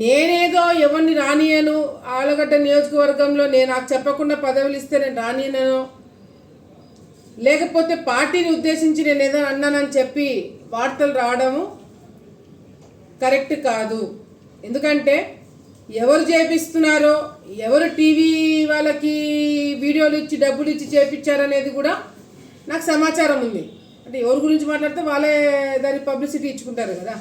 నేనేదో ఎవరిని రానియను ఆలగడ్డ నియోజకవర్గంలో నేను నాకు చెప్పకుండా పదవులు ఇస్తే నేను రానియను లేకపోతే పార్టీని ఉద్దేశించి నేను ఏదో అన్నానని చెప్పి వార్తలు రావడము కరెక్ట్ కాదు. ఎందుకంటే ఎవరు చేపిస్తున్నారో ఎవరు టీవీ వాళ్ళకి వీడియోలు ఇచ్చి డబ్బులు ఇచ్చి చేపించారనేది కూడా నాకు సమాచారం ఉంది. అంటే ఎవరి గురించి మాట్లాడితే వాళ్ళే దాని పబ్లిసిటీ ఇచ్చుకుంటారు కదా.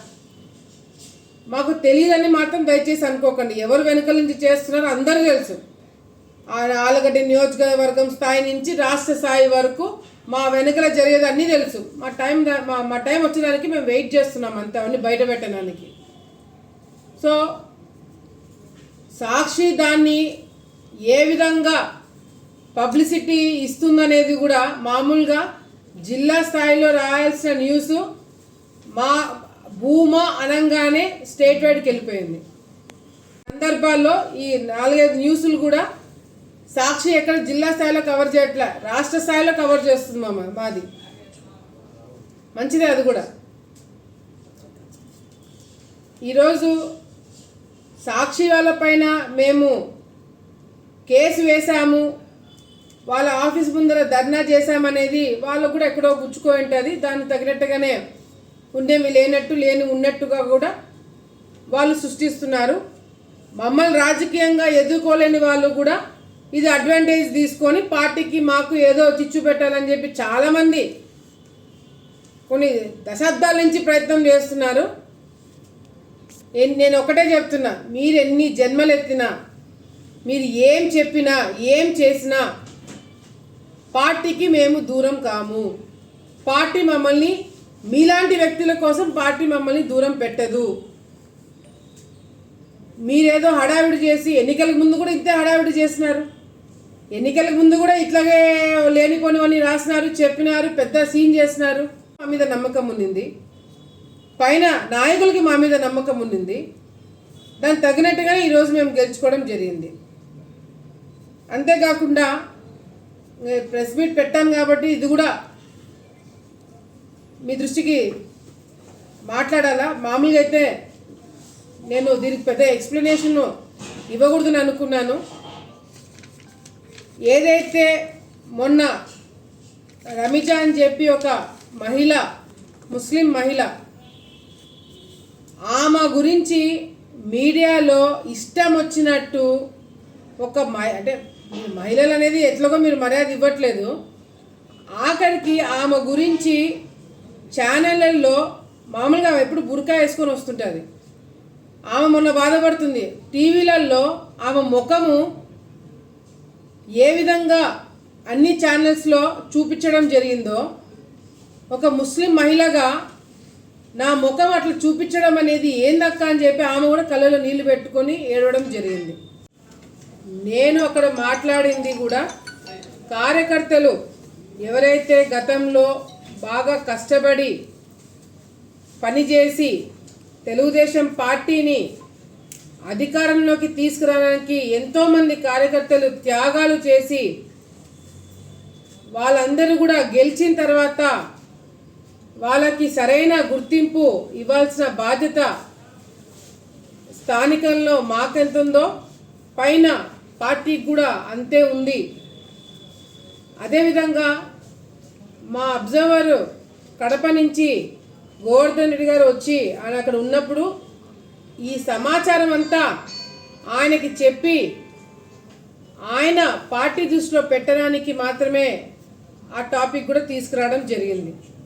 మాకు తెలియదని మాత్రం దయచేసి అనుకోకండి. ఎవరు వెనుక నుంచి చేస్తున్నారో అందరూ తెలుసు. ఆ ఆలగడ్డ నియోజకవర్గం స్థాయి నుంచి రాష్ట్ర స్థాయి వరకు మా వెనుకల జరిగేది అన్నీ తెలుసు. మా టైం మా మా టైం వచ్చేదానికి మేము వెయిట్ చేస్తున్నాం అంతే అవన్నీ బయట పెట్టడానికి. సో సాక్షి దాన్ని ఏ విధంగా పబ్లిసిటీ ఇస్తుందనేది కూడా మామూలుగా జిల్లా స్థాయిలో రాయాల్సిన న్యూస్ మా భూమా అనంగానే స్టేట్ వైడ్కి వెళ్ళిపోయింది. సందర్భాల్లో ఈ నాలుగైదు న్యూస్లు కూడా సాక్షి ఎక్కడ జిల్లా స్థాయిలో కవర్ చేయట్లే రాష్ట్ర స్థాయిలో కవర్ చేస్తుంది మా మాది. మంచిదే అది కూడా. ఈరోజు సాక్షి వాళ్ళపైన మేము కేసు వేశాము వాళ్ళ ఆఫీస్ ముందర ధర్నా చేశామనేది వాళ్ళకు కూడా ఎక్కడో గుచ్చుకో ఉంటుంది దానికి తగినట్టుగానే ఉండేవి లేనట్టు లేని ఉన్నట్టుగా కూడా వాళ్ళు సృష్టిస్తున్నారు. మమ్మల్ని రాజకీయంగా ఎదుర్కోలేని వాళ్ళు కూడా ఇది అడ్వాంటేజ్ తీసుకొని పార్టీకి మాకు ఏదో చిచ్చు పెట్టాలని చెప్పి చాలామంది కొన్ని దశాబ్దాల నుంచి ప్రయత్నం చేస్తున్నారు. నేను- నేను ఒకటే చెప్తున్నా మీరు ఎన్ని జన్మలు ఎత్తినా మీరు ఏం చెప్పినా ఏం చేసినా పార్టీకి మేము దూరం కాము. పార్టీ మమ్మల్ని మీలాంటి వ్యక్తుల కోసం పార్టీ మమ్మల్ని దూరం పెట్టదు. మీరేదో హడావిడి చేసి ఎన్నికలకు ముందు కూడా ఇంతే హడావిడి చేసినారు. ఎన్నికలకు ముందు కూడా ఇట్లాగే లేనిపోనివన్నీ రాసినారు చెప్పినారు పెద్ద సీన్ చేసినారు. మా మీద నమ్మకం ఉన్నింది. పైన నాయకులకి మా మీద నమ్మకం ఉండింది దానికి తగినట్టుగానే ఈరోజు మేము గెలుచుకోవడం జరిగింది. అంతేకాకుండా ప్రెస్ మీట్ పెట్టాం కాబట్టి ఇది కూడా మీ దృష్టికి మాట్లాడాలా? మామూలుగా అయితే నేను దీనికి పెద్ద ఎక్స్ప్లెనేషన్ ఇవ్వకూడదని అనుకున్నాను. ఏదైతే మొన్న రమిజా అని చెప్పి ఒక మహిళ ముస్లిం మహిళ ఆమె గురించి మీడియాలో ఇష్టం వచ్చినట్టు ఒక అంటే మహిళలు అనేది ఎట్లాగో మీరు మర్యాద ఇవ్వట్లేదు. ఆఖరికి ఆమె గురించి ఛానళ్ళల్లో మామూలుగా ఆమె ఎప్పుడు బురకా వేసుకొని వస్తుంటుంది. ఆమె మొన్న బాధపడుతుంది. టీవీలలో ఆమె ముఖము ఏ విధంగా అన్ని ఛానల్స్లో చూపించడం జరిగిందో ఒక ముస్లిం మహిళగా నా ముఖం అట్లా చూపించడం అనేది ఏందక్క అని చెప్పి ఆమె కూడా కళ్ళలో నీళ్ళు పెట్టుకొని ఏడవడం జరిగింది. నేను అక్కడ మాట్లాడింది కూడా కార్యకర్తలు ఎవరైతే గతంలో బాగా కష్టపడి పనిచేసి తెలుగుదేశం పార్టీని అధికారంలోకి తీసుకురావడానికి ఎంతోమంది కార్యకర్తలు త్యాగాలు చేసి వాళ్ళందరూ కూడా గెలిచిన తర్వాత వాళ్ళకి సరైన గుర్తింపు ఇవ్వాల్సిన బాధ్యత స్థానికంలో మాకెంత ఉందో పైన పార్టీకి కూడా అంతే ఉంది. అదేవిధంగా మా అబ్జర్వర్ కడప నుంచి గోవర్ధన్ రెడ్డి గారు వచ్చి ఆయన అక్కడ ఉన్నప్పుడు ఈ సమాచారం అంతా ఆయనకి చెప్పి ఆయన పార్టీ దృష్టిలో పెట్టడానికి మాత్రమే ఆ టాపిక్ కూడా తీసుకురావడం జరిగింది.